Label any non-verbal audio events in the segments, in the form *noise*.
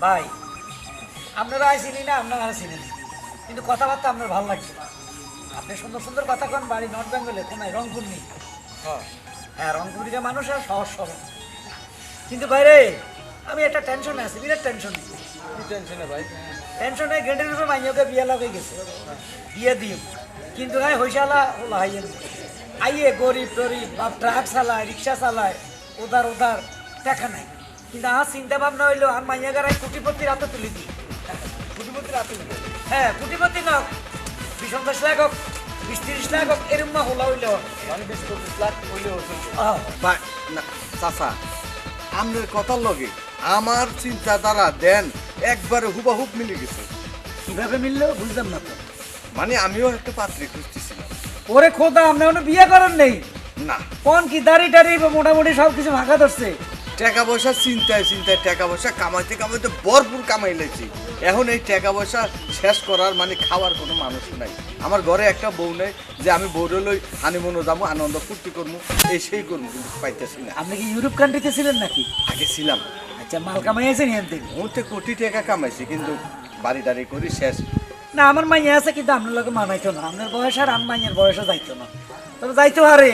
ভাই আপনারা আইসিনি না আপনারা চিনেন কিন্তু কথাবার্তা আপনার ভালো লাগছে আপনি সুন্দর সুন্দর কথা কন বাড়ি নর্থ বেঙ্গলে কোনায়? রংপুর নেই। হ্যাঁ। রংপুরিকা মানুষ আর সহজ সরল। কিন্তু বাইরে আমি একটা টেনশনে আছি বিরাট টেনশন। কি টেনশনে ভাই? টেনশনে গেটের উপরে মাইয়াকে বিয়ে লাগাই গেছে। বিয়ে দিও। কিন্তু নাই হইসালা ওলা হাইয়েন। আইয়ে গরিব টরিব বা ট্রাক চালায় রিক্সা চালায় ওদার ওদার দেখা নাই। কিন্তু আমার চিন্তা ভাবনা হইল আর মাইয়া গারাই কোটিপতির হাতে তুলি দিই। কুটিপতির রাতে হ্যাঁ কোটিপতি নক বিশ পঞ্চাশ লাখ হোক বিশ তিরিশ লাখ হোক এরম না হলা হইল মানে বিশ পঁচিশ লাখ হইলে। চাচা আপনার কথার লগে আমার চিন্তাধারা দেন একবারে হুবাহুব মিলে গেছে। কীভাবে মিললো বুঝলাম না তো। মানে আমিও একটা পাত্রী খুঁজতেছিলাম। ওরে খোদা আপনি এখনও বিয়ে করেন নেই? না। কোন কি দাড়ি টাড়ি মোটামুটি সব কিছু ফাঁকা ধরছে। টাকা পয়সা চিন্তায় চিন্তায় টাকা পয়সা কামাইতে কামাইতে ভরপুর কামাই লেছি। এখন এই টাকা পয়সা শেষ করার মানে খাওয়ার কোনো মানুষ নাই। আমার ঘরে একটা বউ নেই যে আমি বউরে লই হানিমুনও যাব আনন্দ ফুর্তি করব এই সেই করব কিন্তু পাইতেছি না। আপনি কি ইউরোপ কান্ট্রিতে ছিলেন নাকি? আগে ছিলাম। আচ্ছা মাল কামাইছেন এখান থেকে? মুহূর্তে কোটি টাকা কামাইছি কিন্তু বাড়ি দাঁড়ি করি শেষ। না আমার মাইয়া আছে কিন্তু আপনার লোকে মানাইতো না। আপনার বয়স আর আমার মাইয়ের বয়সও যাইতো না। তবে যাইতে পারে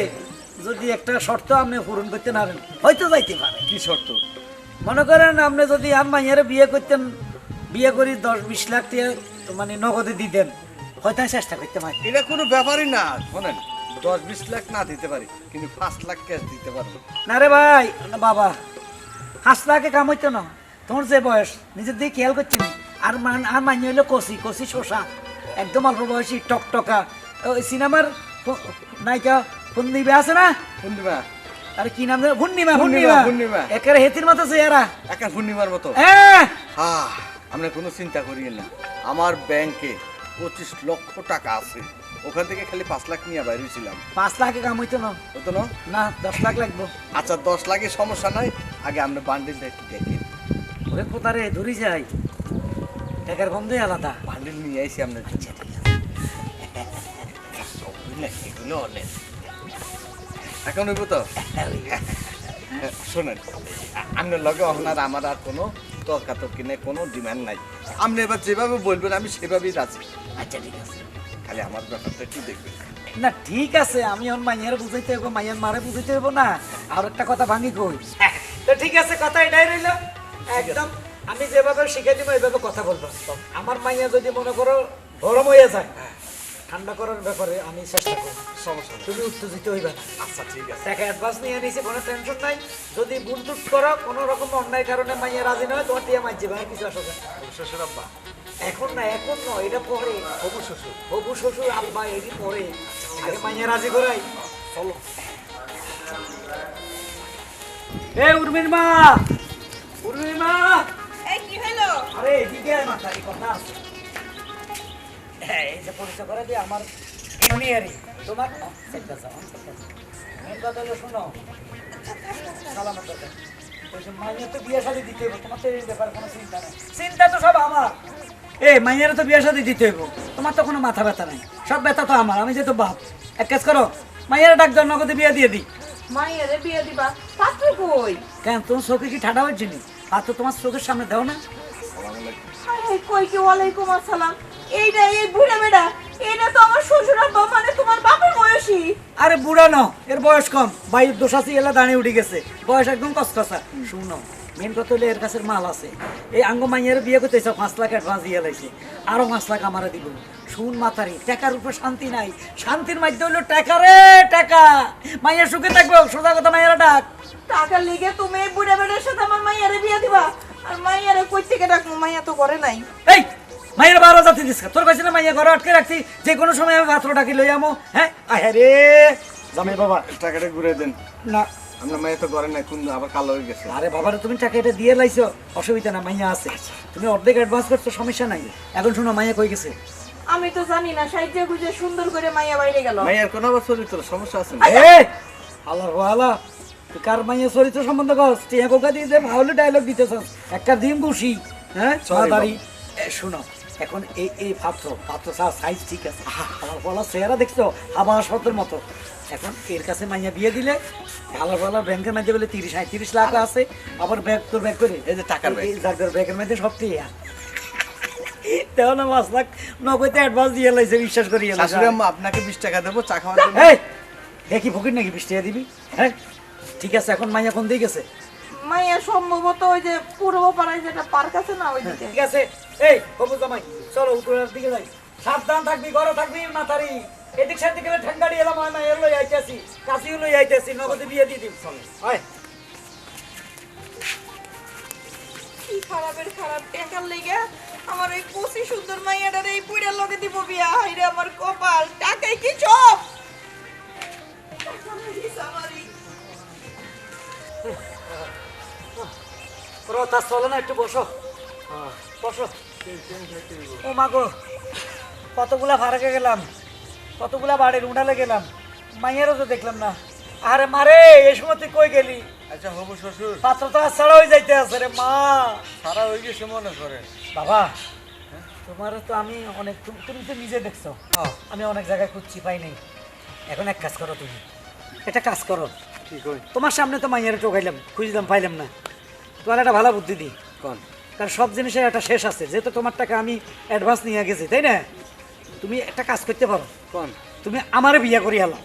যদি একটা শর্ত আপনি পূরণ করতে পারেন হয়তো যাইতে পারে। কি শর্ত? মনে করেন আপনি যদি আমার মাইয়ারে বিয়ে করতেন বিয়ে করি দশ বিশ লাখ টাকা মানে নগদে দিতেন হয়তো চেষ্টা করতে পারি। এটা কোনো ব্যাপারই না শোনেন দশ বিশ লাখ না দিতে পারি কিন্তু পাঁচ লাখ ক্যাশ দিতে পারব। না রে ভাই না বাবা পাঁচ লাখে কাম হইতো না। তোমার যে বয়স নিজের দিকে খেয়াল করছি না। আর মান আর মাইনে হইল কষি কষি শোষা একদম অল্প বয়সী টকটকা। ওই সিনেমার নায়িকা না? পূর্ণিমা আরে কি নাম। একেবারে হেতির মতো চেহারা। মতো। হ্যাঁ হ্যাঁ আমরা কোনো চিন্তা করি না। আমার ব্যাংকে পঁচিশ লক্ষ টাকা আছে। ওখান থেকে খালি পাঁচ লাখ নিয়ে বাইরে ছিলাম পাঁচ লাখে কাম হইতো না। হতো না? না দশ লাখ লাগবো। আচ্ছা দশ লাখের সমস্যা নাই। আগে আমরা বান্ডিলটা একটু দেখি। ওরে কোথারে ধরি যাই। টাকার গন্ধই আলাদা। বান্ডিল নিয়ে আইসি আপনার জন্য এগুলো অনেক। এখন হইব তো? শোনেন আপনার লগে আপনার আমার আর কোনো তর্কাতর্কি নেই কোনো ডিমান্ড নাই। আপনি এবার যেভাবে বলবেন আমি সেভাবেই রাজি। আচ্ছা ঠিক আছে। খালি আমার ব্যাপারটা একটু দেখবেন। না ঠিক আছে আমি এখন মাইয়ার বুঝাইতে হইব মাইয়ার মারে বুঝাইতে হইব না। আর একটা কথা ভাঙি কই? তো ঠিক আছে কথা এটাই রইল। একদম আমি যেভাবে শিখে দিব এইভাবে কথা বলব। আমার মাইয়া যদি মনে করো গরম হয়ে যায় ঠান্ডা করার ব্যাপারে আমি চেষ্টা করব। সমস্যা তুমি উত্তেজিত হইবে না। আচ্ছা ঠিক আছে। টাকা অ্যাডভান্স নিয়ে নিয়েছি কোনো টেনশন নাই। যদি বুনটুট করো কোনো রকম অন্যায় কারণে মাইয়া রাজি নয় তোমার টিয়া মাইছে ভাই কিছু আসবে শ্বশুর আব্বা। এখন না এখন নয় এটা পরে। হবু শ্বশুর। হবু শ্বশুর আব্বা এটি পরে। আগে মাইয়া রাজি করাই। চলো। এ উর্মির মা! উর্মির মা! এই কি হলো? আরে এদিকে মাথা এই কথা আছে। হ্যাঁ, এই যে পরিচয় করে দিয়ে আমার তোমার ও, যাও, মেন কথা হলো শোনো সালামত তো বিয়ে শাদী দিতে হইব তোমার তো এই ব্যাপারে কোনো চিন্তা নেই। চিন্তা তো সব আমার। এ মাইয়ার তো বিয়ে শাদী দিতে হইব তোমার তো কোনো মাথা ব্যথা নাই। সব ব্যথা তো আমার আমি যেহেতু বাপ। এক কাজ করো মাইয়ার ডাক দাও নগদে বিয়ে দিয়ে দিই। মাইয়ারে বিয়ে দিবা? পাত্র কই? কেন তোমার চোখে কি ঠাডা হচ্ছে নি? আর তো তোমার চোখের সামনে দাও না। কই কি ওয়ালাইকুম আসসালাম। এইটা এই বুড়া বেড়া এটা তো আমার শ্বশুর আব্বা মানে তোমার বাপের বয়সী। আরে বুড়া ন এর বয়স কম। বাইর দোষ আছে এলা দাঁড়িয়ে উঠে গেছে। বয়স একদম কসকসা শুনো মেন কথা হলে এর কাছে মাল আছে। এই আঙ্গ মাইয়ের বিয়ে করতে চাও পাঁচ লাখ অ্যাডভান্স দিয়ে লাইছে। আরও পাঁচ লাখ আমারে দিব। শুন মাথারি টাকার উপর শান্তি নাই। শান্তির মাধ্যমে হলো টাকা রে টাকা। মাইয়ের সুখে থাকব সোজা কথা মাইয়েরা ডাক। টাকা লেগে তুমি বুড়া বেড়ার সাথে আমার মাইয়ারে বিয়ে দিবা। আর মাইয়ারে কই থেকে ডাকবো? মাইয়া তো করে নাই। এই মাইয়ের বারো জাতি দিস তোর কাছে না মাইয়া ঘরে আটকে রাখছি যে কোনো সময় আমি ভাত্র ডাকি লই আমো হ্যাঁ? আহে রে। জামাই বাবা টাকাটা ঘুরে দেন। না। আমরা মেয়ে তো করে নাই কোন আবার কালো হয়ে গেছে। আরে বাবারে তুমি টাকা এটা দিয়ে লাইছো অসুবিধা না মাইয়া আছে। তুমি অর্ধেক অ্যাডভান্স করছ সমস্যা নাই। এখন শোনো মাইয়া কই গেছে? আমি তো জানি না সাইজে গুজে সুন্দর করে মাইয়া বাইরে গেল। মেয়ের কোনো আবার চরিত্র সমস্যা আছে না? এ আল্লাহ আল্লাহ কার মাইয়া চরিত্র সম্বন্ধ কর টিয়া কোকা দিয়ে যে ভালো ডায়লগ দিতেছ একটা দিন বসি হ্যাঁ? দাঁড়ি শোনো এখন এই এই পাত্র পাত্র সাইজ ঠিক আছে। আমার বলা চেহারা দেখছ? আবার সতের মতো। এখন এর কাছে মাইয়া বিয়ে দিলে আলার পালার ব্যাংকের মধ্যে বলে তিরিশ তিরিশ লাখ আছে। আবার ব্যাগ তোর ব্যাগ করে। এই যে টাকার ব্যাগের মধ্যে সব টিয়া। তেমন পাঁচ লাখ নগদে অ্যাডভান্স দিয়ে লাইছে বিশ্বাস করি আপনাকে বিশ টাকা দেবো চা খাওয়ার দেখি ফকির নাকি বৃষ্টি দিবি হ্যাঁ? ঠিক আছে এখন মাইয়া কোন দিকে গেছে? মাইয়া সম্ভবত ওই যে পূর্ব পাড়ায় যেটা পার্ক আছে না ওইদিকে। ঠিক আছে এই কবুল জামাই চলো উপরের দিকে যাই। সাবধান থাকবি ঘরে থাকবি মাথারি। এদিক সেদিক গেলে ঠেঙ্গাড়ি এলাম হয় না এর লই আইতেছি কাশিও লই আইতেছি নগদে বিয়ে দিয়ে দিবি চল। হয়। কি খারাপের খারাপ টাকার লেগে আমার ওই কচি সুন্দর মাইয়াটার এই পুইড়ার লগে দিব বিয়া হাইরে আমার কপাল টাকাই কি সব? টাকা চলো না একটু বসো। বসো। ও মাগো কতগুলা গেলাম কতগুলা বাড়ির উঠালে গেলাম মাইয়েরও তো দেখলাম না। আরে মারে এই সময় তুই কই গেলি? আচ্ছা হবু শ্বশুর। পাত্র তো ছাড়া হয়ে যাইতে আছে রে মা। সারা হয়ে গেছে মনে করেন বাবা তোমারও তো আমি অনেক তুমি তো নিজে দেখছ। হ্যাঁ। আমি অনেক জায়গায় খুঁজছি পাই নাই। এখন এক কাজ করো তুমি। এটা কাজ করো। তোমার সামনে তো মাইয়ারে টোকাইলাম খুঁজলাম পাইলাম না। তোমার একটা ভালো বুদ্ধি দিই কোন? কারণ সব জিনিসের একটা শেষ আছে যেহেতু তোমার টাকা আমি অ্যাডভান্স নিয়ে গেছি তাই না? তুমি একটা কাজ করতে পারো। কোন? তুমি আমারে বিয়া করি হলো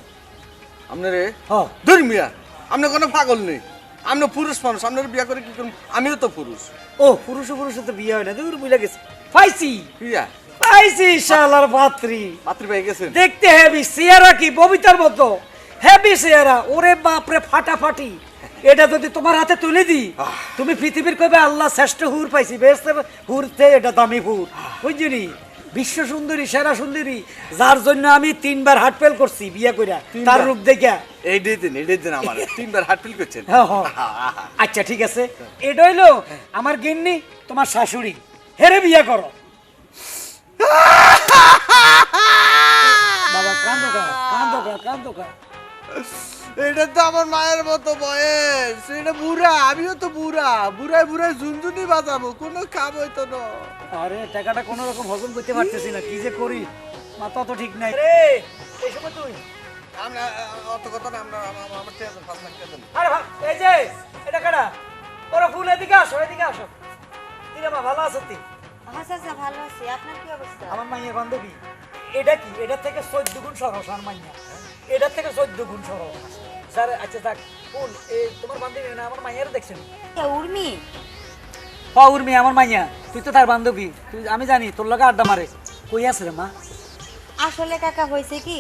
আপনারে? হ। ধর মিয়া আপনি কোনো পাগল নেই। আপনি পুরুষ মানুষ আপনার বিয়া করে কি করুন আমিও তো পুরুষ। ও পুরুষ পুরুষ তো বিয়ে হয় না দূর বুঝে গেছে। পাইছি। প্রিয়া পাইছি শালার পাত্রী। পাত্রী পেয়ে গেছেন? দেখতে হেভি চেহারা কি ববিতার মতো। হেভি চেহারা ওরে বাপরে ফাটাফাটি। এটা যদি তোমার হাতে তুলে দিই তুমি পৃথিবীর কবে আল্লাহ শ্রেষ্ঠ হুর পাইছি বেস্তের হুরতে এটা দামি হুর। বুঝলি? বিশ্ব সুন্দরী সেরা সুন্দরী যার জন্য আমি তিনবার হার্ট ফেল করছি বিয়ে কইরা তার রূপ দেখা এই দিন এটাই দিন আমার। *laughs* তিনবার হার্ট ফিল করছেন? হ্যাঁ, হ্যাঁ। আচ্ছা ঠিক আছে। এটা হইল আমার গিন্নি তোমার শাশুড়ি। হেরে বিয়ে করো। *laughs* বাবা কান্দো কা কান্দো কা কান্দো কা এটা তো আমার মায়ের মতো বয়স। এটা বুড়া আমিও তো বুড়া। বুড়ায় বুড়ায় ঝুনঝুনি বাজাবো কোনো কাম হইতো না। আরে টাকাটা কোনো রকম হজম করতে পারতেছি না কি যে করি? মাথা তো ঠিক নাই। রে এই সময় তুই। আমরা অত কথা না আমরা লাগতে দেন আরে ভাই এই যে এটা কাটা ওরা ফুল এদিকে আসো এদিকে আসো। মা ভালো আছো তুই আচ্ছা আচ্ছা ভালো আছি। আপনার কি অবস্থা? আমার মাইয়ের বান্ধবী। এটা কি? এটা থেকে চোদ্দ গুণ সরস আমার মাইয়া। এটা থেকে চোদ্দ গুণ সরস স্যার আচ্ছা যাক ফুল এই তোমার বান্ধবী না আমার মাইয়ার দেখছেন? উর্মি। হ উর্মি আমার মাইয়া। তুই তো তার বান্ধবী। তুই আমি জানি তোর লগে আড্ডা মারে। কই আছে রে মা? আসলে কাকা হয়েছে কি?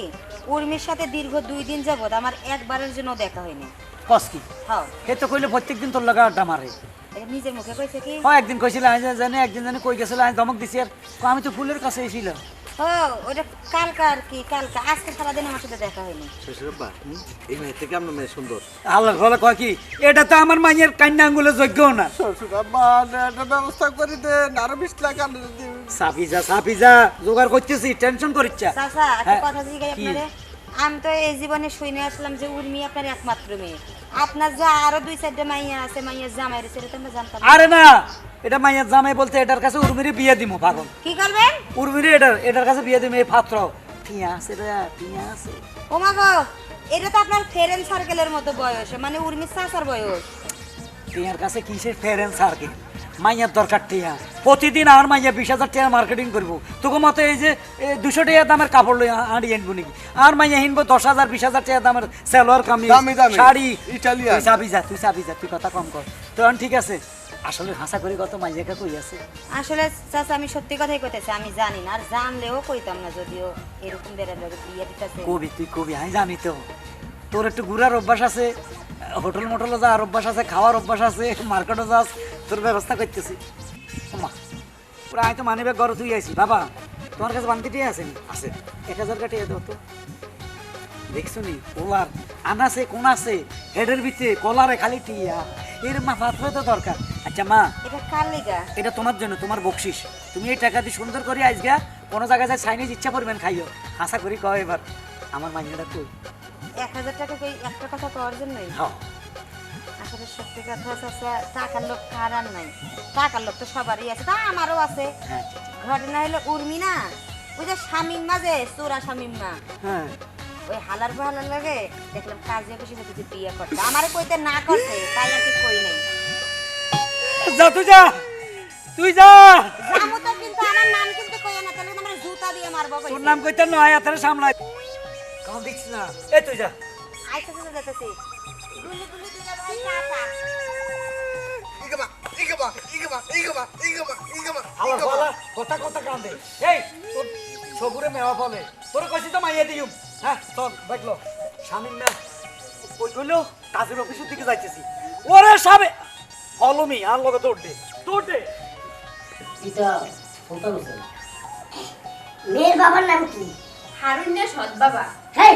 উর্মির সাথে দীর্ঘ দুই দিন যাবত আমার একবারের জন্য দেখা হয়নি। কস কি? হ্যাঁ। সে তো কইলে প্রত্যেকদিন তোর লগে আড্ডা মারে। নিজের মুখে কইছে কি? হ্যাঁ একদিন কইছিল আমি জানি একদিন জানি কই গেছিল আমি ধমক দিছি আর। আমি তো ফুলের কাছে এসেছিলাম। ও ওটা কালকা আর কি কালকা। আজকে সারাদিন আমার সাথে দেখা হয়নি। শ্বশুরব্বা এই মেয়ে থেকে আপনার মেয়ে সুন্দর। আল্লাহ বলে কয় কি এটা তো আমার মাইয়ের কান্না আঙ্গুলে যোগ্য না। শ্বশুরব্বা একটা ব্যবস্থা করে দেন আরও বিশ লাখ আনলে দিন সাফি যা সাফি যা জোগাড় করতেছি টেনশন করিচ্ছা চাচা একটা হ্যাঁ, কথা জিজ্ঞাসা? আপনারে। আমি তো এই জীবনে শুনে আসলাম যে উর্মি আপনার একমাত্র মেয়ে। আপনার যে আরও দুই চারটা মাইয়া আছে মাইয়া জামাই রয়েছে এটা তো আমরা জানতাম আরে না এটা মাইয়ার জামাই বলতে এটার কাছে উর্মিরে বিয়ে দিমু পাগল। কি করবেন? উর্মিরে এটার এটার কাছে বিয়ে দিমু এই পাত্র। টিয়া আছে রে টিয়া আছে। ও মা গো এটা তো আপনার ফ্রেন্ড সার্কেলের মতো বয়স মানে উর্মি চাচার বয়স। টিয়ার কাছে কিসের ফেরেন্স আর কি মাইয়ার দরকার টিয়া। প্রতিদিন আর মাইয়া বিশ হাজার টাকা মার্কেটিং করব। তোকে মতো এই যে দুশো টাকা দামের কাপড় লই আড়ি আনব নাকি? আর মাইয়া হিনবো দশ হাজার বিশ হাজার টাকা দামের সালোয়ার কামিজ দামি দামি, শাড়ি। তুই চাবি যা তুই চাবি যা তুই কথা কম কর। তো ঠিক আছে। আসলে হাসা করি কত মাইয়াকে কই আছে? আসলে চাচা আমি সত্যি কথাই কইতেছি আমি জানি না আর জানলেও কইতাম না যদিও এরকম বেড়ার লোক বিয়ে দিতেছে। কবি তুই কবি আমি জানি তো। তোর একটু ঘুরার অভ্যাস আছে হোটেল মোটেলে যাওয়ার অভ্যাস আছে খাওয়ার অভ্যাস আছে মার্কেটে যাস তোর ব্যবস্থা করতেছি। মা পুরা আমি তো মানি ব্যাগ ঘরে তুই আইছি বাবা তোমার কাছে বান্তিটি আছে আছে এক হাজার কাটিয়ে দাও তো। দেখছ নি কলার আনাছে কোন আছে হেডের ভিতরে কলারে খালি টিয়া। এর মা পাত্র তো দরকার। আচ্ছা মা। এটা কার লিগা? এটা তোমার জন্য তোমার বকশিস। তুমি এই টাকা দিয়ে সুন্দর করে আইসগা কোনো জায়গায় যায় চাইনিজ ইচ্ছা করবেন খাইও। আশা করি কয় এবার। আমার মাইনাটা কই? এক হাজার টাকা কই? একটা কথা কওয়ার জন্যই? হ্যাঁ আসলে সত্যি কথা চাচা টাকার লোক কার আর নাই? টাকার লোক তো সবারই আছে তা আমারও আছে। হ্যাঁ ঘটনা হলো উর্মি না ওই যে শামিম মাঝে চোরা শামিম মা। হ্যাঁ। ওই হালার ভালার লাগে দেখলাম কাজে বসে কিছু বিয়ে করতে আমারে কইতে না করতে তাই আর কি কই নাই। যা তুই যা তুই যা। জামু তো কিন্তু আমার নাম কিন্তু কই না তাহলে আমার জুতা দিয়ে মারবো তোর কইছে নাম কইতে নয় এত সামলাই। কাম দেখছ না? এই তুই যা। আইসা তো গুলি গুলি দিলে ভাই টাটা ইগমা ইগমা ইগমা ইগমা ইগমা ইগমা আবার বলা কথা কথা কান্দে এই তোর সবুরে মেওয়া ফলে তোর কইছি তো মাইয়া দিউম হ্যাঁ চল দেখল স্বামীর না ওই কইলো? কাজের অফিসের দিকে যাইতেছি। ওরে সাবে অলমি আর লগে তোর দে। তোর দে। এটা সুলতান হোসেন মেয়ের বাবার নাম কি? হারুন্যা সৎ বাবা। হেই!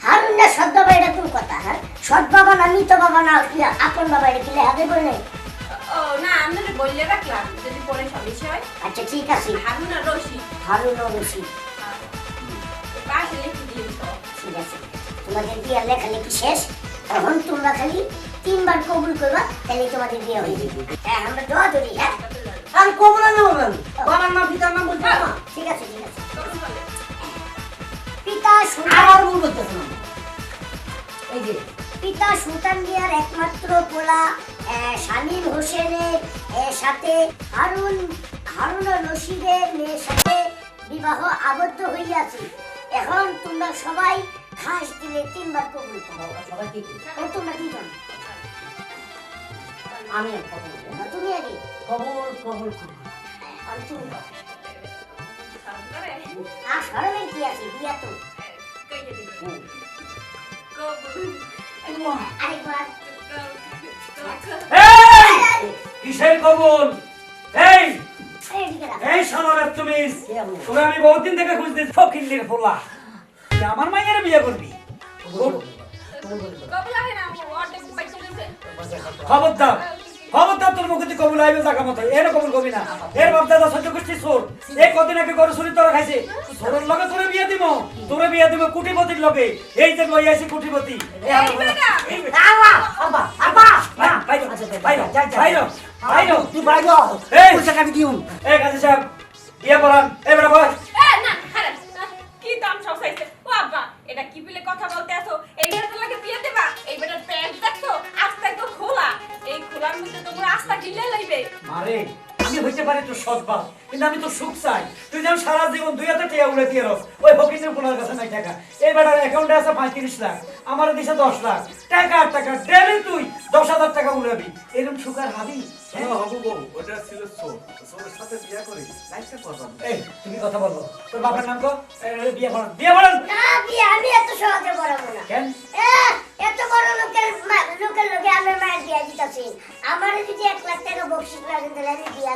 হারুন না সৎ বাবা এটা কোন কথা হ্যাঁ? সৎ বাবা না মৃত বাবা না কি আপন বাবা এটা কি লেহাতে বলে নাই ও না আমি বললে রাখলাম। পরে হয়? আচ্ছা ঠিক আছে। হারুন আর রশি। হারুন ও রশিদ পাশে লিখে দিন তো ঠিক আছে। তোমাদের বিয়ার লেখালেখি শেষ। এখন তোমরা খালি তিনবার কবুল করবা তাহলে তোমাদের বিয়ে হয়ে যাবে। হ্যাঁ আমরা দোয়া ধরি হ্যাঁ? আর কবুল না বলবেন বাবার নাম পিতার নাম বলতে না ঠিক আছে ঠিক আছে। পিতা আবার ভুল করতেছেন এই যে পিতা সুলতান মিয়ার একমাত্র পোলা শামীম হোসেনের সাথে হারুন হারুন রশিদের মেয়ের সাথে বিবাহ আবদ্ধ হইয়াছে। এখন তোমরা সবাই খাস দিলে তিনবার কবুল করো। তোমরা আমি কথা বলব। আর তুমি আগে কবুল কবুল আর তুমি? আর সরমের কি আছে? বিয়া তো। আরেকবার। এই! কিসের কবুল? এই! এই শালার তুমি তোরা আমি বহুদিন থেকে খুঁজতে ফকিন্নির ফোলা আমার মাইয়ের বিয়ে করবি? খবরদার। তোর মুখে কবুল আইবে জায়গা মতো এর কবুল কবি না। এর বাপ দাদা সহ্য করছি সোর এই কদিন আগে গরু চুরি তোরা খাইছে। সোরের লগে তোরে বিয়ে দিব তোরে বিয়ে দিব কুটিপতির লগে। এই যে লই আইছি কুটিপতি। বলে- আবা আবা বাইরে, বাইরে, আচ্ছা, বাইরে, যা, যা। বাইরে, বাইরে। তুই বাইরে এই! পয়সা কাটি দিউন এই কাজী সাহেব বিয়ে করান। এই বেটা বয় এ না হারান কি দাম সব চাইছে? ও আব্বা। এটা কি পিলে কথা বলতে আসো? এই তোমাকে বিয়ে দেবা। এই বেটার প্যান্ট দেখছ? আস্তায় তো খোলা। এই খোলার মধ্যে তোমরা আস্তা গিলে লাইবে। মারে আমি হইতে পারি তোর সৎবাল কিন্তু আমি তো সুখ চাই। তুই যেন সারা জীবন দুই হাজার টাকা উড়ে দিয়ে রস। ওই ফকিরের পোলার কাছে নাই টাকা। এই বেটার অ্যাকাউন্টে আছে পঁয়ত্রিশ লাখ। আমার দিছে দশ লাখ। টাকা আর টাকা। ডেলি তুই দশ হাজার টাকা উড়াবি। এরকম সুখ আর হাবি? হ্যাঁ? হবু বউ। ওটা ছিল সোর সোরের সাথে বিয়ে করে লাইফটা করবাম এই তুমি কথা বলো। তোর বাবার নাম বিয়ে করান বিয়ে করান বিয়ে আমি এত সহজে বলাবো না। কেন? এত বড় লোকের লোকের লোকে আমার মায়ের বিয়া দিতেছি। আমার যদি এক লাখ টাকা বকশিস লাগেন তাহলে আমি বিয়ে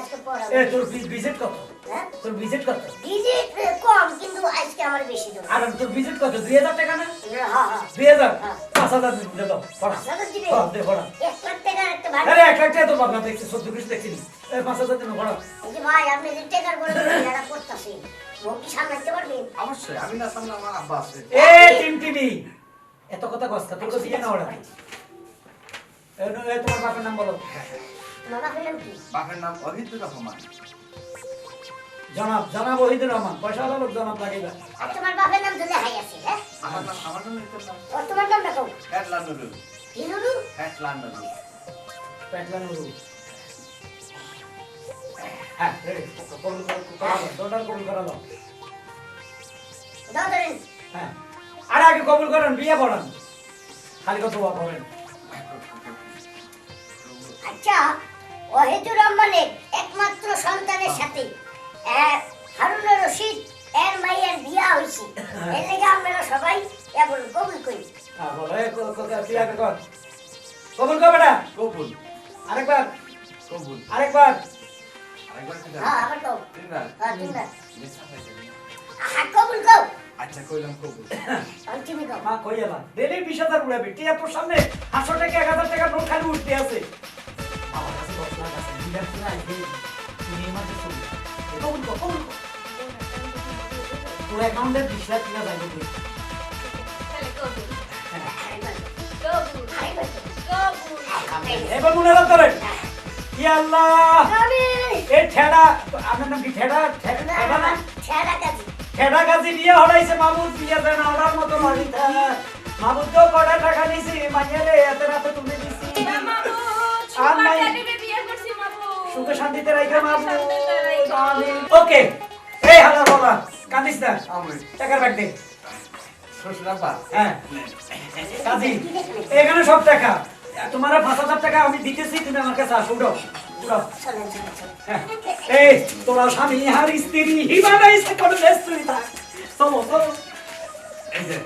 এ তোর ভিজিট কত? হ্যাঁ? তোর ভিজিট কত? ভিজিট কম কিন্তু আজকে আমার বেশি দরকার। আর তোর ভিজিট কত? দুই হাজার টাকা না? হ্যাঁ হ্যাঁ। দুই হাজার? পাঁচ দাও পড়া। হ্যাঁ, দে পড়া। এক লাখ টাকার একটা ভাড়া আরে এক লাখ টাকা তোর বাবা দেখছি সত্তর কিছু দেখছি এই পাঁচ হাজার দিন পড়া। এই যে ভাই আপনি যে টাকার বড় যারা করতেছে। ও সামলাতে পারবেন অবশ্যই আমি না সামনে আমার আব্বা আছে। এ টিম টিভি। এত কথা কষ্ট তোর বিয়ে না ওরা এই তোমার বাপের নাম বলো। বললাম কি বাপের নাম অহিদুর রহমান। জনাব জনাব ওহিদুর রহমান পয়সা হলো লোক জনাব লাগে না আর তোমার বাপের নাম তো লেখাই আছে হ্যাঁ? আমার নাম আমার নাম এটার নাম তোমার নামটা কও? হ্যাটলান নুরু। হিনুরু হ্যাটলান নুরু। প্যাটলান উরু হ্যাঁ দোটার করালো হ্যাঁ। আর আগে কবুল করেন বিয়ে পড়ান। খালি কত বাপ হবেন আচ্ছা ওহিদুর রহমানের একমাত্র সন্তানের সাথে। হারুনুর রশিদ এর মাইয়ের বিয়া হয়েছে এর লেগে আমরা সবাই এমন কবুল করি। হ্যাঁ কবুল কর বেটা। কবুল। আরেকবার। কবুল। আরেকবার। হ্যাঁ আবার কও। তিনবার। হ্যাঁ তিনবার। মিথ্যা কবুল কও। আচ্ছা কইলাম কবুল। তুমি কও। মা কই এবার? ডেলি বিশ হাজার উড়াবি। টিয়া তোর সামনে পাঁচশো টাকা এক হাজার টাকা নোট খালি উঠতে আছে। এবার মনে রাখবেন ইয়া আল্লাহ এই ঠেডা আপনার নাম কি ঠেডা ঠেডা ঠেডা না ঠেডা কাজী মামুদ দেন মতো বাড়ি মামুদ তো কটা টাকা নিছি মাইয়ারে এত রাতে তুমি দিছি আর নাই সুখে শান্তিতে রাইখা ওকে এই হালা বাবা কান্দিস না। আমি। টাকার ব্যাগ দে। হ্যাঁ। এখানে সব টাকা। তোমার পাঁচ হাজার টাকা আমি দিতেছি তুমি আমার কাছে আসো উঠো। হ্যাঁ। এই তোরা স্বামী আর স্ত্রী হিমালয় কোনো স্ত্রী থাক চলো চলো। এই যে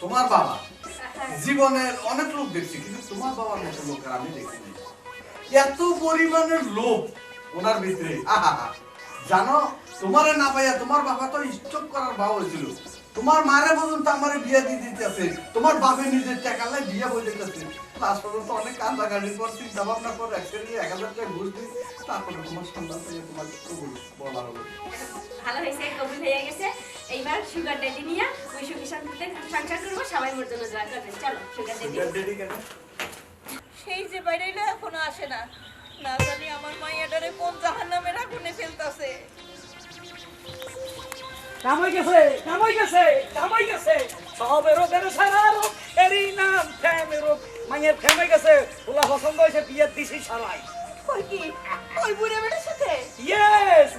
তোমার বাবা জীবনের অনেক লোক দেখছি কিন্তু তোমার বাবার মতো লোক আমি দেখিনি এত পরিমাণের লোভ ওনার ভিতরে। আহা জানো তোমারে না পাইয়া তোমার বাবা তো স্টক করার ভাব হয়েছিল। তোমার মারে পর্যন্ত আমার বিয়ে দিয়ে দিতেছে। তোমার বাপে নিজের টাকা লাই বিয়ে বলে দিতেছে। লাস্ট পর্যন্ত অনেক কান্দাকাটি পর চিন্তা ভাবনা করে একসাথে এক হাজার টাকা ঘুষ দিই তারপরে তোমার সন্তান থেকে তোমার কবুল বলা হলো ভালো হয়েছে কবুল হয়ে গেছে। এইবার সুগার ডেডি নিয়ে ওই সুখী শান্তিতে সংসার করব সবাই মোর জন্য দোয়া চলো সুগার ডেডি সেই যে বাইরে এখনও আসে না। না জানি আমার মাইয়াডারে কোন জাহান্নামের আগুনে ফেলতাছে। কামাই গেছে কামাই গেছে কামাই গেছে। সবেরও বেরো সারারও এরই নাম মাইয়ের ফ্যামে গেছে ওলা পছন্দ হয়েছে বিয়ের দিছি সারাই। কই কি? ওই বুড়ে বেড়ের সাথে? ইয়েস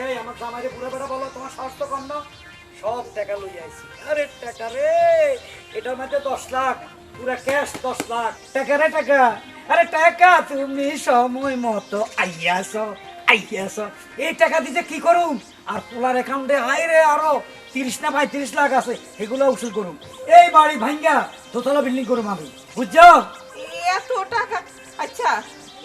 এই আমার জামাইরে বলো তোমার কম না। সব টাকা লই আইছি। আরে টাকা রে এটার মধ্যে দশ লাখ। পুরা ক্যাশ দশ লাখ। টাকা রে টাকা। আরে টাকা তুমি সময় মতো আইয়াছ আইয়াছ। এই টাকা দিতে কি আর পোলার অ্যাকাউন্টে আয় রে আরও তিরিশ না লাখ আছে এগুলো উসুল এই বাড়ি ভাঙ্গা দোতলা বিল্ডিং করুম আমি। বুঝছ? এত টাকা আচ্ছা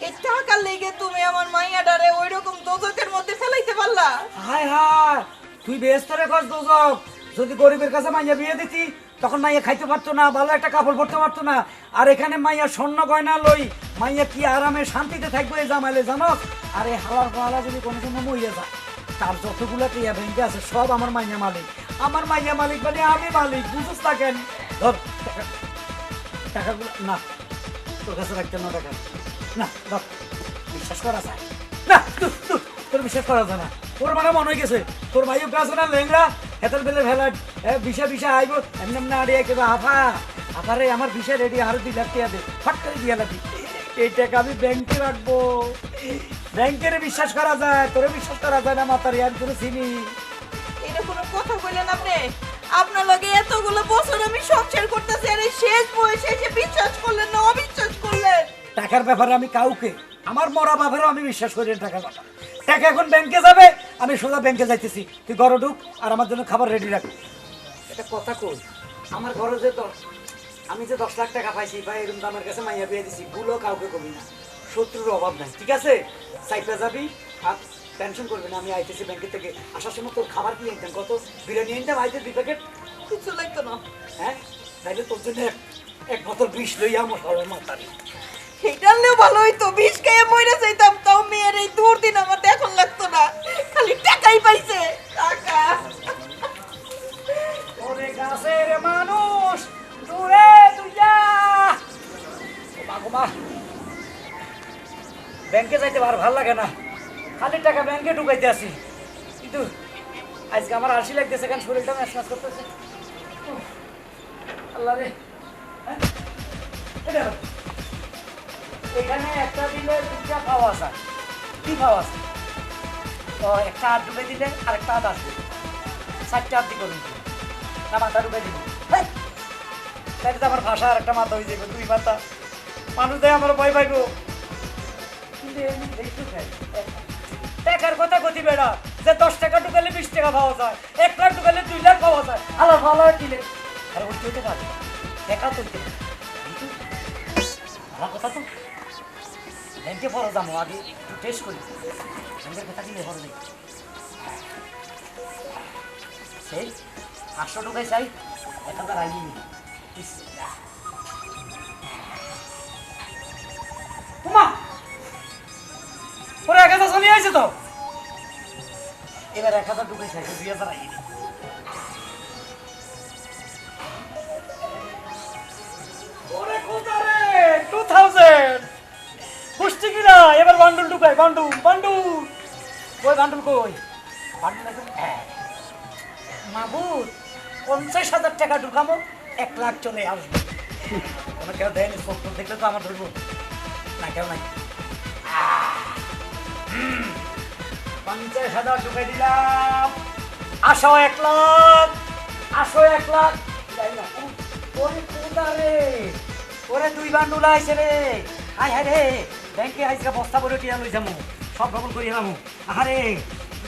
এই টাকার লেগে তুমি আমার মাইয়াডারে ওই রকম দোজকের মধ্যে ফেলাইতে পারলা? হায় হায় তুই বেস্তরে দোজক যদি গরিবের কাছে মাইয়া বিয়ে দিতি তখন মাইয়া খাইতে পারতো না, ভালো একটা কাপড় পরতে পারতো না। আর এখানে মাইয়া স্বর্ণ গয়না লই, মাইয়া কি আরামে শান্তিতে থাকবে এই জামাইলে জানো? আর এই হালার পালা যদি কোনো সময় মইয়া যায়, তার যতগুলো টিয়া ব্যাংকে আছে, সব আমার মাইয়া মালিক। আমার মাইয়া মালিক মানে আমি মালিক, বুঝুস থাকেন ধর টাকাগুলো, না, তোর কাছে রাখতে না টাকা। না, ধর, বিশ্বাস করা যায়। না তোর বিশ্বাস করা যায় না। তোর মানে মনে হয়ে গেছে তোর ভাইও কাছে না লেংরা হেতল বেলে ভেলা বিষা বিষা আইব। এমনি এমনি আড়িয়ে কেবে হাফা হাফারে আমার বিষা রেডি আরও দুই লাখ টাকা দে ফট করে দিয়ে লাগি। এই টাকা আমি ব্যাংকে রাখব। ব্যাংকের বিশ্বাস করা যায় তোরে বিশ্বাস করা যায় না মাতারি আমি তোর চিনি এটা কোনো কথা বললেন আপনি? আপনার লগে এতগুলো বছর আমি সংসার করতেছি আর এই শেষ বয়সে এসে বিশ্বাস করলেন না অবিশ্বাস করলেন? টাকার ব্যাপারে আমি কাউকে আমার মরা বাপেরও আমি বিশ্বাস করি না টাকার ব্যাপারে। টাকা এখন ব্যাংকে যাবে আমি সোজা ব্যাংকে যাইতেছি। তুই ঘরে ঢুক আর আমার জন্য খাবার রেডি রাখ। এটা কথা কই? আমার ঘরে যে দশ আমি যে দশ লাখ টাকা পাইছি ভাই এরকম তো আমার কাছে মাইয়া পেয়ে দিছি ভুলও কাউকে কবি না। শত্রুর অভাব নাই ঠিক আছে? সাইডটা যাবি আর টেনশন করবি না আমি আইতেছি ব্যাংকের থেকে। আসার সময় তোর খাবার কি আনতাম কত? বিরিয়ানি আনতাম আইতে দুই প্যাকেট কিছু লাগতো না। হ্যাঁ? তাইলে তোর জন্য এক- এক বোতল বিষ লইয়া আমার সবার মাতারি আনলেও ভালো হইতো বিষ খেয়ে মরে যাইতাম তাও মেয়ের এই দুর্দিন আমার এখন লাগতো না। খালি টাকাই পাইছে টাকা। ওরে গাছের মানুষ, দূরে তুইয়া ওমা গোমা ব্যাংকে যাইতে আর ভালো লাগে না। খালি টাকা ব্যাংকে ঢুকাইতে আসি কিন্তু আজকে আমার আলসি লাগতেছে, কারণ শরীরটা ম্যাচ ম্যাচ করতেছে। আল্লাহ রে। হ্যাঁ? এখানে একটা দিলে দুটা পাওয়া যায় কি পাওয়া আছে? তো একটা হাত ঢুকে দিলে আর একটা হাত আসবে। চারটে হাত দিয়ে করুন না মাথা আমার ভাষা আর একটা মাথা হয়ে যাবে দুই মাথা। মানুষ দেয় আমার ভয় পাইব। টাকার কথা কতি বেড়া, যে দশ টাকা ঢুকালে বিশ টাকা পাওয়া যায়, এক লাখ ঢুকালে দুই লাখ পাওয়া যায় আলাদা ভালো কিনে আর ওই চলতে পারে টাকা তুলতে পারে কথা তো। ব্যাংকে পড়া যাব আগে একটু টেস্ট করি। ব্যাংকের কথা কিনে পড়ে দেখি। সেই? আটশো টাকায় চাই এক হাজার আইনি উমা ওরা তো? এবার এক টু থাউজেন্ড বুঝছি কি না এবার বান্ডুল ঢুকাই, বান্ডুল বান্ডুল। কই বান্ডুল কই? বান্ডুল একদম পঞ্চাশ হাজার টাকা ঢুকাবো এক লাখ চলে আসবে। আমার কেউ দেয়নি টোখ দেখলে তো আমার ধরবো। না, কেউ নাই। পঞ্চাশ হাজার ঢুকাই দিলাম। আসো এক লাখ, আসো এক লাখ। যাই না ওরে কোথা রে? ওরে দুই বান্ডুল আইছে রে। আয় হায় রে। ব্যাংকে আইসকা বস্তা করে টিয়া লই যামু। সব ভ্রমণ করি এলাম আরে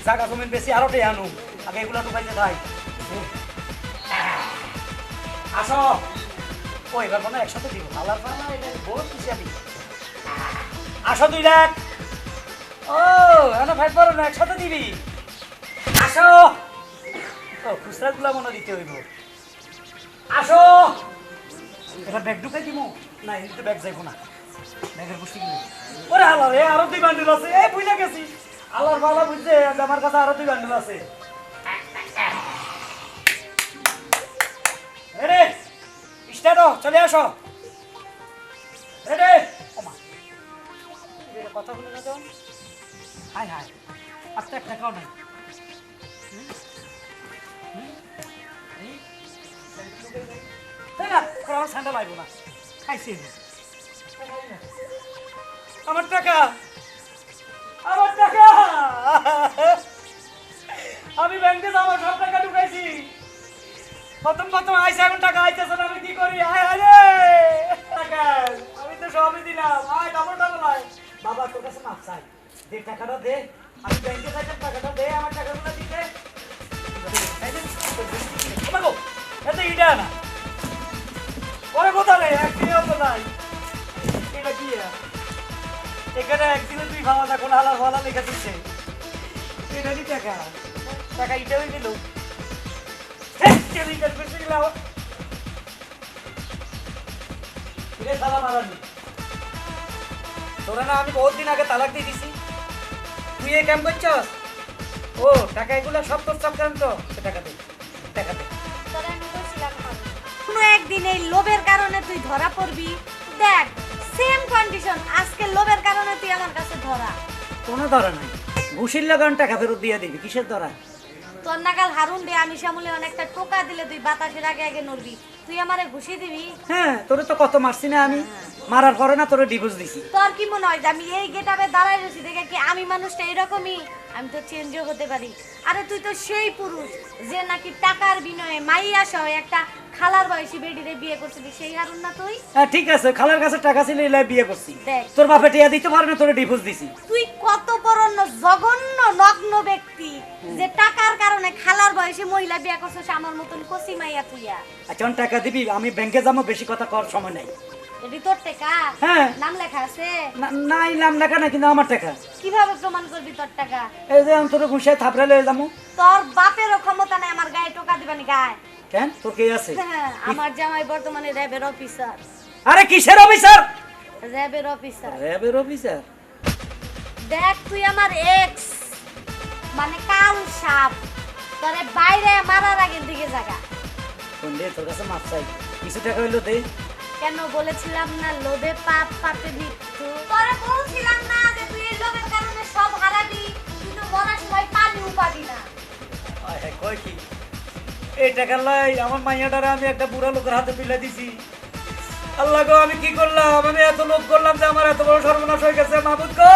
জায়গা জমিন বেশি আরও টিয়া আনু। আগে এগুলা ঢুকাইতে তাই আসো। ও, এবার মনে একসাথে দিব। আল্লাহর পালা এটা বহুত খুশি আমি। আসো দুই লাখ ও, এখনও ফাইট পারো না, একসাথে দিবি। আসো। ও খুচরা গুলা মনে দিতে হইব। আসো। এটা ব্যাগ ঢুকাই দিব না এদিকে ব্যাগ যাইব না। ব্যাগের বসে গেলে ওরে আল্লাহ রে, আরও দুই বান্ডিল আছে। এই বুঝলে গেছি। আল্লাহর ভালো বুঝছে, আমার কাছে আরও দুই বান্ডিল আছে। রে স্টার্ট চলে আসো। রেডি। কথা বলে না যখন হাই হাই আস্তে একটা টাকাও নাই? তাই না? আমার স্যান্ডেল লাগবো না, খাইছি আমার টাকা আমার টাকা। আমি ব্যাংকে আমার সব টাকা ঢুকাইছি। প্রথম প্রথম আইসা এখন টাকা আইতেছে না, আমি কি করি? আয় আয় রে! আমি তো সবই দিলাম। আয় ডাবল ডাবল আয়। বাবা, তোর কাছে মাপ চাই। দে, টাকাটা দে। আমি ব্যাংকে যাইতাম টাকাটা দে, আমার টাকাগুলো দিতে। এত ইডা না। পরে এটা তুই ভাবা দিচ্ছে। টাকা? টাকা ইটাই দিল তোরা না আমি বহুত দিন আগে তালাক দিয়ে দিছি। তুই এই ক্যাম্প করছস? ও টাকা এগুলো সব তোর চক্রান্ত সে টাকা দে টাকা দে। কোনো? একদিন এই লোভের কারণে তুই ধরা পড়বি। দেখ সেম কন্ডিশন আজকে লোভের কারণে তুই আমার কাছে ধরা। কোনো ধরা নাই। ঘুষির লাগান টাকা ফেরত দিয়ে দিবি কিসের ধরা? তোর নাকাল হারুন দে আমি শ্যামলে অনেকটা টোকা দিলে তুই বাতাসের আগে আগে নড়বি। তুই আমারে ঘুষি দিবি? হ্যাঁ তোরে তো কত মারছি না আমি? মারার পরে না তোরে ডিভোর্স দিছি। তোর কি মনে হয় যে আমি এই গেটাবে দাঁড়াই রয়েছি? দেখে কি আমি মানুষটা এরকমই? আমি তো চেঞ্জও হতে পারি। আরে তুই তো সেই পুরুষ যে নাকি টাকার বিনয়ে মাইয়া সহ একটা খালার বয়সী বেডিরে বিয়ে করছিলি সেই হারুন না তুই? হ্যাঁ ঠিক আছে খালার কাছে টাকা ছিল এলাই বিয়ে করছি। দেখ। তোর বাপে টিয়া দিতে পারে না তোরে ডিভোর্স দিছি। তুই কত বড় ন- জঘন্য নগ্ন ব্যক্তি যে টাকার কারণে খালার বয়সী মহিলা বিয়ে করছিস আমার মতন কচি মাইয়া তুইয়া। আচ্ছা টাকা দিবি আমি ব্যাংকে যাব বেশি কথা কর সময় নাই। এটি তোর টাকা? হ্যাঁ। নাম লেখা আছে? না- নাই নাম লেখা না কিন্তু আমার টাকা। কীভাবে প্রমাণ করবি তোর টাকা? এই যে আমি তোর ঘুষায় থাপড়ে লয়ে যাব। তোর বাপেরও ক্ষমতা নাই আমার গায়ে টোকা দিবানি গায়ে। কেন? তোর কে আছে? হ্যাঁ, আমার জামাই বর্তমানে র্যাবের অফিসার। আরে কিসের অফিসার? র্যাবের অফিসার। র্যাবের অফিসার? দেখ তুই আমার এক্স মানে কাল সাপ। তোরে বাইরে মারার আগের দিকে জায়গা দে তোর কাছে মাপ চাই। কিছু টাকা হইল দে। কেন বলেছিলাম না লোভে পাপ পাপে মৃত্যু? তোরে বলছিলাম না যে তুই এই লোভের কারণে সব হারাবি তুই তো মরার সময় পানিও পাবি না। কয় কি? এই টাকার লাই, আমার মাইয়াটারে আমি একটা বুড়া লোকের হাতে তুলে দিছি। আল্লাহ গো, আমি কি করলাম? আমি এত লোক করলাম যে আমার এত বড় সর্বনাশ হয়ে গেছে মাহবুদ গো!